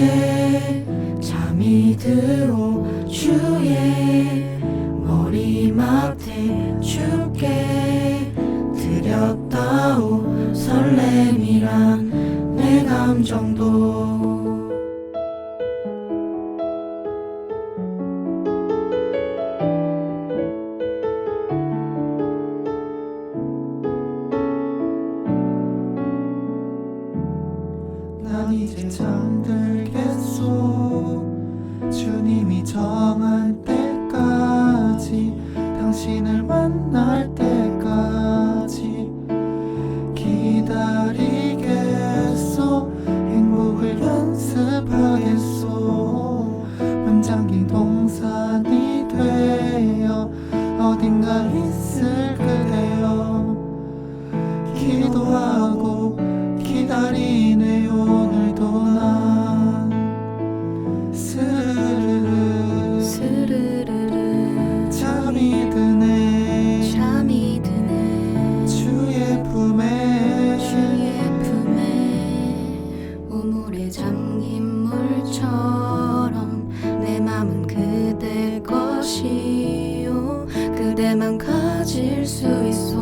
낮에 잠이 들어 주의 머리맡에 춥게 들였다오 설렘이란 내 감정도. 난 이제 잠들 주님이 정할 때까지 당신을 만날 때까지 기다리겠소. 행복을 연습하겠소. 문장기 동산이 되어 어딘가 있을 그대여. 기도하 그대 것이요. 그대만 가질 수 있어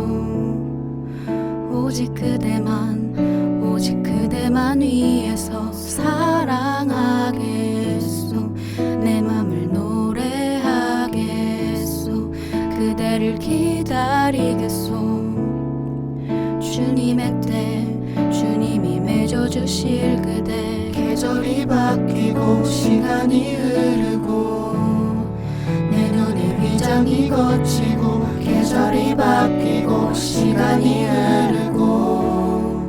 오직 그대만 오직 그대만 위해서 사랑하겠소. 내 맘을 노래하겠소. 그대를 기다리겠소. 주님의 때 주님이 맺어주실 그대 계절이 바뀌고 시간이 흐르고 내 눈에 위장이 걷히고 계절이 바뀌고 시간이 흐르고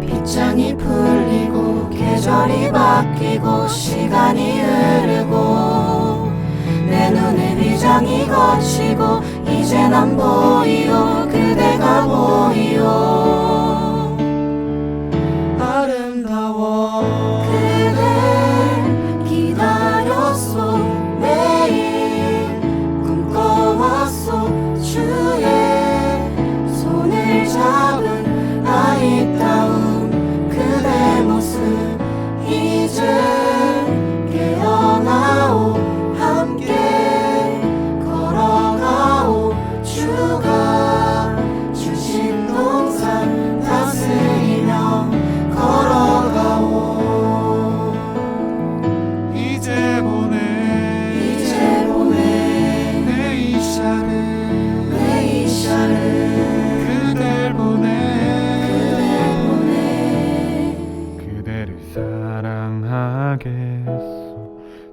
빗장이 풀리고 계절이 바뀌고 시간이 흐르고 내 눈에 위장이 걷히고 이제 난 보이오 그대가 보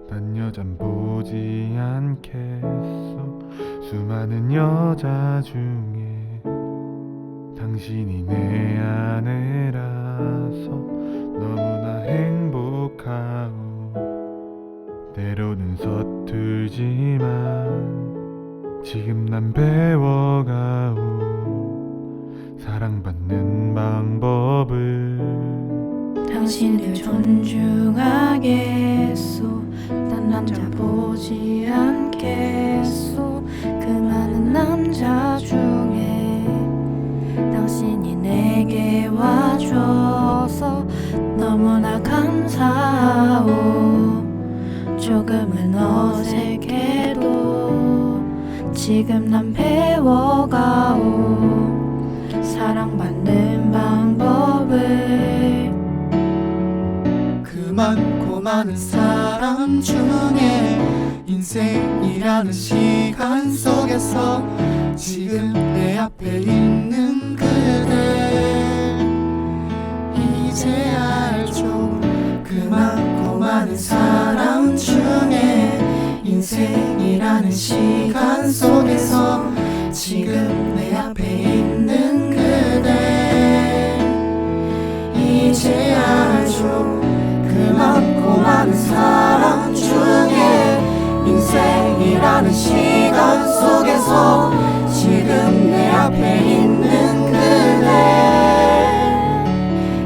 난 여잔 보지 않겠소 수많은 여자 중에 당신이 내 아내라서 너무나 행복하오. 때로는 서툴지만 지금 난 배워가오. 사랑받는 방법을 당신을 존중하겠소 딴 남자 보지 않겠소 그 많은 남자 중에 당신이 내게 와줘서 너무나 감사하오. 조금은 어색해도 지금 난 배워가오. 사랑받는 방법을 그 많고 많은 사 람 중에 인생이라는 시간 속에서 지금 내 앞에 있는 그대. 이제 알죠. 그 많고 많은 사람 중에 인생이라는 시간 속에서 지금 내 앞에 있는 그대. 이제 알죠. 그 많고 많은 사람 인생이라는 시간 속에서 지금 내 앞에 있는 그대.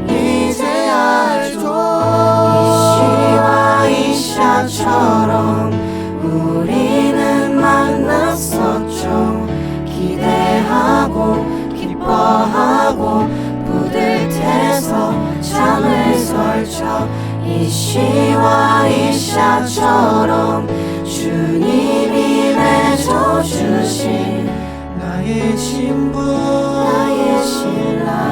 이제 알죠. 이시와 이샤처럼 우리는 만났었죠. 기대하고 기뻐하고 뿌듯해서 잠을 설쳐 이시와 이샤처럼 주님 早去心，那疫情不那也起来。